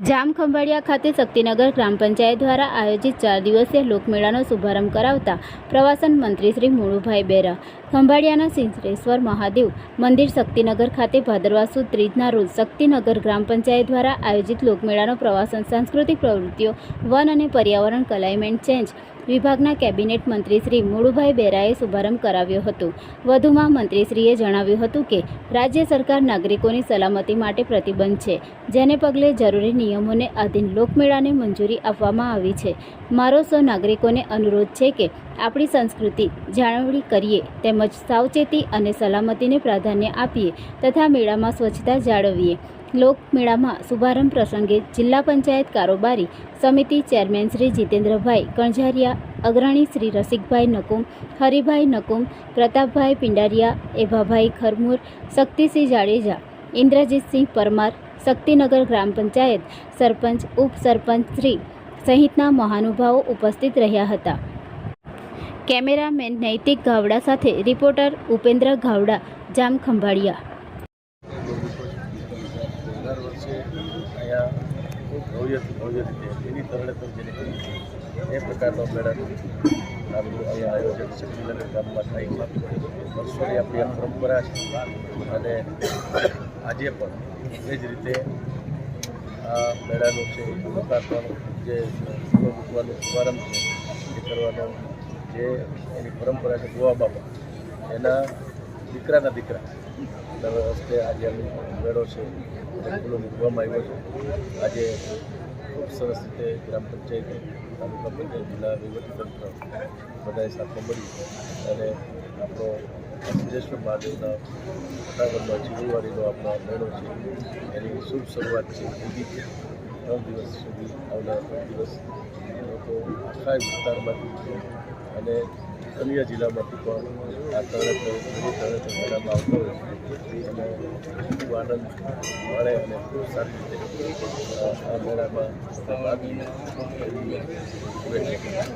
જામખંભાળિયા ખાતે શક્તિનગર ગ્રામ પંચાયત દ્વારા આયોજિત ચાર દિવસીય લોકમેળાનો શુભારંભ કરાવતા પ્રવાસન મંત્રી શ્રી મુળુભાઈ બેરા ખંભાળિયાના સિંચરેશ્વર મહાદેવ મંદિર શક્તિનગર ખાતે ભાદરવા સુદ ત્રીજના રોજ શક્તિનગર ગ્રામ પંચાયત દ્વારા આયોજિત લોકમેળાનો પ્રવાસન સાંસ્કૃતિક પ્રવૃત્તિઓ, વન અને પર્યાવરણ ક્લાઇમેટ ચેન્જ વિભાગના કેબિનેટ મંત્રી શ્રી મુળુભાઈ બેરાએ શુભારંભ કરાવ્યો હતો. વધુમાં મંત્રીશ્રીએ જણાવ્યું હતું કે, રાજ્ય સરકાર નાગરિકોની સલામતી માટે પ્રતિબંધ છે, જેને પગલે જરૂરી નિયમોને આધીન લોકમેળાને મંજૂરી આપવામાં આવી છે. મારો સૌ નાગરિકોને અનુરોધ છે કે, આપણી સંસ્કૃતિ જાળવણી કરીએ તેમજ સાવચેતી અને સલામતીને પ્રાધાન્ય આપીએ તથા મેળામાં સ્વચ્છતા જાળવીએ. લોકમેળામાં શુભારંભ પ્રસંગે જિલ્લા પંચાયત કારોબારી સમિતિ ચેરમેન શ્રી જીતેન્દ્રભાઈ કણઝારિયા, અગ્રણી શ્રી રસિકભાઈ નકુમ, હરિભાઈ નકુમ, પ્રતાપભાઈ પિંડારિયા, એભાભાઈ ખરમૂર, શક્તિસિંહ જાડેજા, ઇન્દ્રજીતસિંહ પરમાર, શક્તિનગર ગ્રામ પંચાયત સરપંચ, ઉપસરપંચ શ્રી સહિતના મહાનુભાવો ઉપસ્થિત રહ્યા હતા. કેમેરામેન નૈતિક ગાવડા સાથે રિપોર્ટર ઉપેન્દ્ર ગાવડા, જામ ખંભાળિયા. દર વર્ષે અહીંયા ખૂબ ભવ્યથી ભવ્ય રીતે, એની તરણેતર જેને કહીએ એ પ્રકારનો મેળાનું આપણું અહીંયા આયોજન શક્તિનગર ગામમાં થાય છે. વર્ષોની આપણી આ પરંપરા છે. અને આજે પણ એ જ રીતે આ મેળાનું છે લોકાર્પણ જે ખુલ્લો મૂકવાનો શુભારંભ છે, એ કરવાનો જે એની પરંપરા છે, ગોવા બાપા. એના દીકરાના દીકરા. દર વખતે આજે અમે મેળો છે ખુલ્લો મૂકવામાં આવ્યો છે. આજે ખૂબ સરસ રીતે ગ્રામ પંચાયત, તાલુકા પંચાયત, જિલ્લા વહીવટીતંત્ર બધાએ સાથે મળી અને આપણો સિદ્ધેશ્વર મહાદેવના પટાગરનો ચીરુવાડીનો આપણો મેળો છે, એની શુભ શરૂઆત છે બીજી છે. ત્રણ દિવસ સુધી આવનાર ત્રણ દિવસ લોકો આખા વિસ્તારમાંથી અને અન્ય જિલ્લામાંથી પણ આ તરત તરત મેળામાં આવતો હોય અને ખૂબ આનંદ મળે અને ખૂબ સારી રીતે આ મેળામાં ભાગ લે એવી શુભેચ્છા